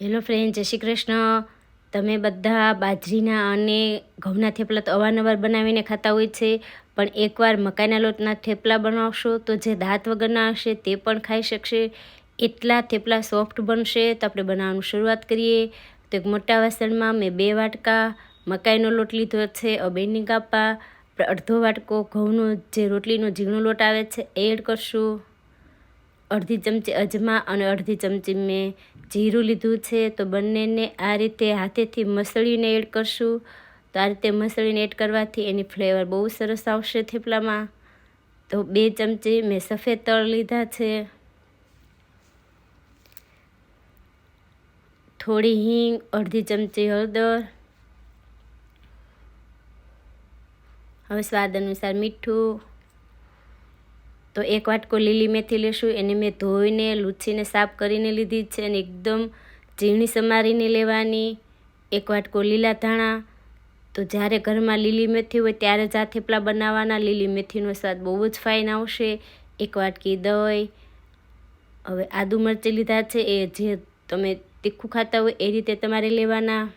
Hello friend, જય શ્રી કૃષ્ણ. તમે બધા બાજરીના અને ઘઉંના થેપલા તો અવારનવાર બનાવીને ખાતા હોય છે, પણ એકવાર મકાઈના લોટના થેપલા બનાવશો તો જે દાંત વગરના હશે તે પણ ખાઈ શકશે. એટલા થેપલા સોફ્ટ બનશે. તો આપણે બનાવવાનું શરૂઆત કરીએ. તો એક મોટા વાસણમાં મેં બે વાટકા મકાઈનો લોટ લીધો છે અબેની કાપા અડધો વાટકો ઘઉંનો જે રોટલીનો ઝીણો લોટ આવે છે, એ એડ કરશું. અડધી ચમચી અજમા અને અડધી ચમચી મેં જીરું લીધું છે, તો બંનેને આ રીતે હાથેથી મસળીને એડ કરશું. તો આ રીતે મસળીને એડ કરવાથી એની ફ્લેવર બહુ સરસ આવશે થેપલામાં. તો બે ચમચી મેં સફેદ તળ લીધા છે. થોડી હિંગ, અડધી ચમચી હળદર. હવે સ્વાદ અનુસાર મીઠું. તો એક વાટકો લીલી મેથી લેશું, એને મેં ધોઈને, લૂછીને, સાફ કરીને લીધી છે અને એકદમ ઝીણી સમારીને લેવાની. એક વાટકો લીલા ધાણા. તો જ્યારે ઘરમાં લીલી મેથી હોય ત્યારે જ આ થેપલા બનાવવાના. લીલી મેથીનો સ્વાદ બહુ જ ફાઇન આવશે. એક વાટકી દહીં. હવે આદુ મરચી લીધા છે, એ જે તમે તીખું ખાતા હોય એ રીતે તમારે લેવાના.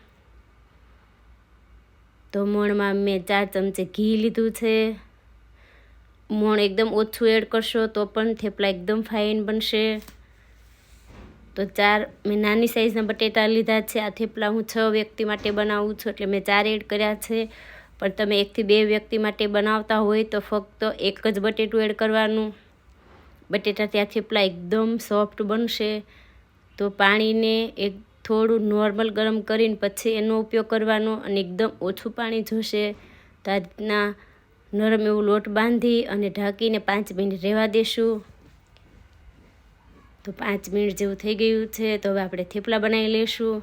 તો મોણમાં મેં ચાર ચમચી ઘી લીધું છે. મોણ એકદમ ઓછું એડ કરશો તો પણ થેપલા એકદમ ફાઇન બનશે. તો ચાર, મેં નાની સાઈઝના બટેટા લીધા છે. આ થેપલા હું છ વ્યક્તિ માટે બનાવું છું એટલે મેં ચાર એડ કર્યા છે. પણ તમે એકથી બે વ્યક્તિ માટે બનાવતા હોય તો ફક્ત એક જ બટેટું એડ કરવાનું. બટેટા ત્યાં થેપલા એકદમ સોફ્ટ બનશે. તો પાણીને એક થોડું નોર્મલ ગરમ કરીને પછી એનો ઉપયોગ કરવાનો અને એકદમ ઓછું પાણી જોશે. તો આ રીતના નરમ એવું લોટ બાંધી અને ઢાંકીને પાંચ મિનિટ રહેવા દેશું. તો પાંચ મિનિટ જેવું થઈ ગયું છે, તો હવે આપણે થેપલા બનાવી લઈશું.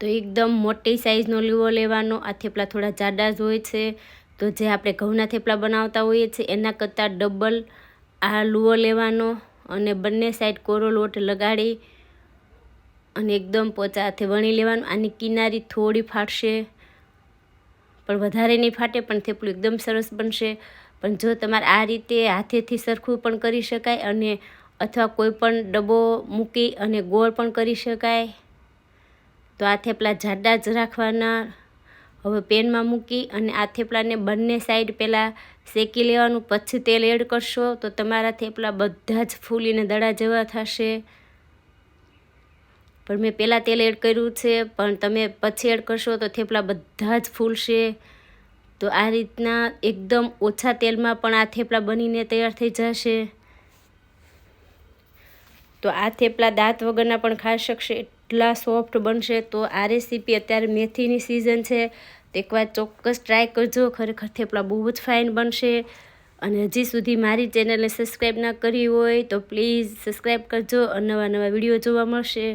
તો એકદમ મોટી સાઈઝનો લીવો લેવાનો. આ થેપલા થોડા જાડા જ હોય છે. તો જે આપણે ઘઉંના થેપલા બનાવતા હોઈએ છીએ, એના કરતાં ડબલ આ લુવો લેવાનો અને બંને સાઈડ કોરો લોટ લગાડી અને એકદમ પોચા હાથે વણી લેવાનું. આની કિનારી થોડી ફાટશે. પણ વધારે નહીં ફાટે, પણ થેપલું એકદમ સરસ બનશે. પણ જો તમારે આ રીતે હાથેથી સરખું પણ કરી શકાય અને અથવા કોઈ પણ ડબ્બો મૂકી અને ગોળ પણ કરી શકાય. તો આ થેપલા જાડા જ રાખવાના. હવે પેનમાં મૂકી અને આ થેપલાને બંને સાઈડ પહેલાં શેકી લેવાનું, પછી તેલ એડ કરશો તો તમારા થેપલા બધા જ ફૂલીને દડા જેવા થશે. પણ મેં પહેલાં તેલ એડ કર્યું છે, પણ તમે પછી એડ કરશો તો થેપલા બધા જ ફૂલશે. તો આ રીતના એકદમ ઓછા તેલમાં પણ આ થેપલા બનીને તૈયાર થઈ જશે. તો આ થેપલા દાંત વગરના પણ ખાઈ શકશે, એટલા સોફ્ટ બનશે. તો આ રેસીપી અત્યારે મેથીની સિઝન છે, તો એકવાર ચોક્કસ ટ્રાય કરજો. ખરેખર થેપલા બહુ જ ફાઇન બનશે. અને હજી સુધી મારી ચેનલને સબસ્ક્રાઈબ ના કરી હોય તો પ્લીઝ સબસ્ક્રાઈબ કરજો અને નવા નવા વીડિયો જોવા મળશે.